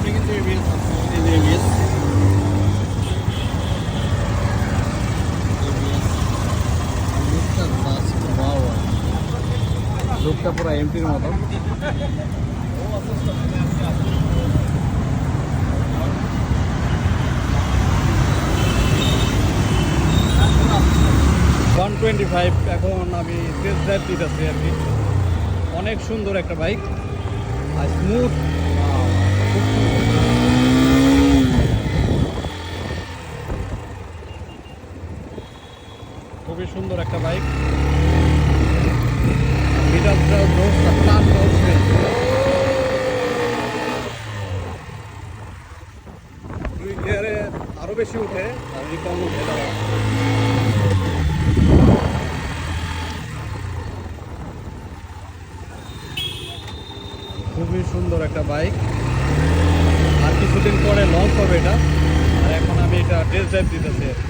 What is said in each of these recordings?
সামনে কিন্তু এবিএস মতো ওয়ান টোয়েন্টি ফাইভ এখন আমি টেস্ট ড্রাইভ দিতেছি আর কি। অনেক সুন্দর একটা বাইক আর স্মুথ খুবই সুন্দর একটা বাইক। মিটারটাও জোস দুই গিয়ারে আরও বেশি উঠে আর কম উঠে দাঁড়া খুবই সুন্দর একটা বাইক। আর কিছুদিন পরে লঞ্চ হবে এটা। আর এখন আমি এটা টেস্ট ড্রাইভ দিতেছি আর কি।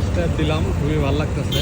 টেস্টটা দিলাম খুবই ভালো লাগতেছে।